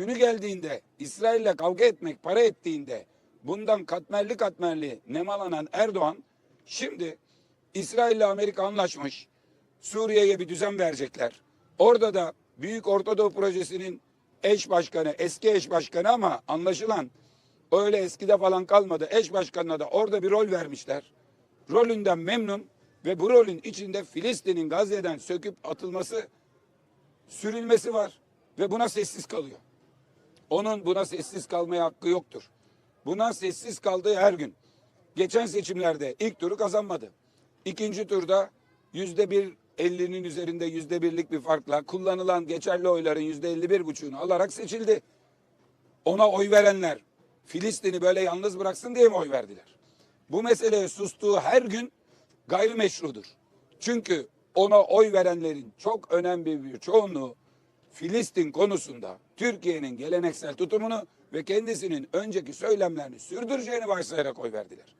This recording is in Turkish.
günü geldiğinde İsrail'le kavga etmek para ettiğinde bundan katmerli katmerli nemalanan Erdoğan şimdi İsrail'le Amerika anlaşmış. Suriye'ye bir düzen verecekler. Orada da Büyük Ortadoğu Projesi'nin eş başkanı, eski eş başkanı ama anlaşılan öyle eskide falan kalmadı. Eş başkanına da orada bir rol vermişler. Rolünden memnun ve bu rolün içinde Filistin'in Gazze'den söküp atılması, sürülmesi var ve buna sessiz kalıyor. Onun buna sessiz kalmaya hakkı yoktur. Buna sessiz kaldığı her gün. Geçen seçimlerde ilk turu kazanmadı. İkinci turda yüzde bir 50'nin üzerinde yüzde birlik bir farkla kullanılan geçerli oyların yüzde 51 buçuğunu alarak seçildi. Ona oy verenler Filistin'i böyle yalnız bıraksın diye mi oy verdiler? Bu meseleye sustuğu her gün gayrimeşrudur. Çünkü ona oy verenlerin çok önemli bir çoğunluğu Filistin konusunda Türkiye'nin geleneksel tutumunu ve kendisinin önceki söylemlerini sürdüreceğini varsayarak oy verdiler.